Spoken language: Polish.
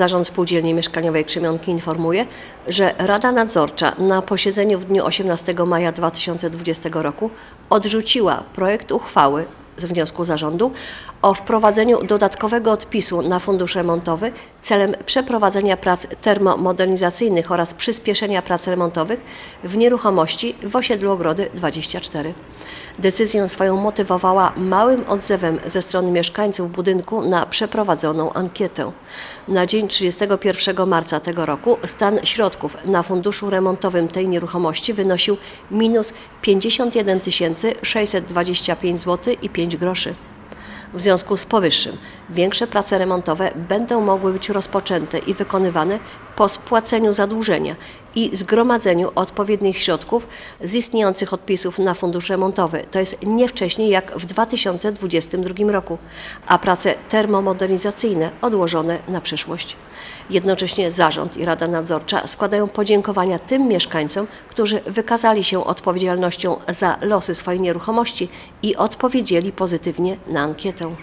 Zarząd Spółdzielni Mieszkaniowej Krzemionki informuje, że Rada Nadzorcza na posiedzeniu w dniu 18 maja 2020 roku odrzuciła projekt uchwały z wniosku zarządu o wprowadzeniu dodatkowego odpisu na fundusz remontowy celem przeprowadzenia prac termomodernizacyjnych oraz przyspieszenia prac remontowych w nieruchomości w osiedlu Ogrody 24. Decyzję swoją motywowała małym odzewem ze strony mieszkańców budynku na przeprowadzoną ankietę. Na dzień 31 marca tego roku stan środków na funduszu remontowym tej nieruchomości wynosił minus 51 625 zł i 5 groszy. W związku z powyższym większe prace remontowe będą mogły być rozpoczęte i wykonywane po spłaceniu zadłużenia i zgromadzeniu odpowiednich środków z istniejących odpisów na fundusz remontowy, to jest nie wcześniej jak w 2022 roku, a prace termomodernizacyjne odłożone na przyszłość. Jednocześnie zarząd i Rada Nadzorcza składają podziękowania tym mieszkańcom, którzy wykazali się odpowiedzialnością za losy swojej nieruchomości i odpowiedzieli pozytywnie na ankietę.